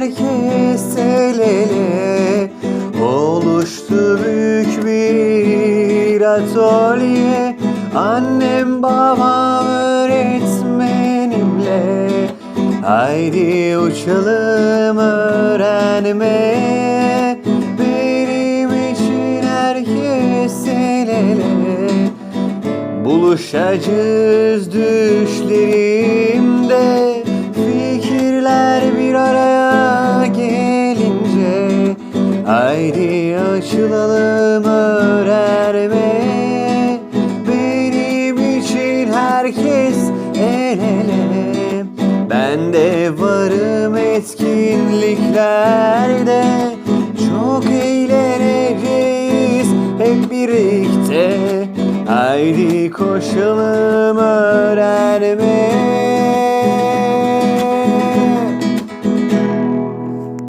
herkes el ele Oluştu büyük bir atölye. Annem babam öğretmenimle. Haydi uçalım öğrenmeye Benim için herkes el ele Buluşacağız düşlerimde Haydi açılalım öğrenmeye Benim için herkes el ele. Ben de varım etkinliklerde. Çok eğleneceğiz hep birlikte. Haydi koşalım öğrenmeye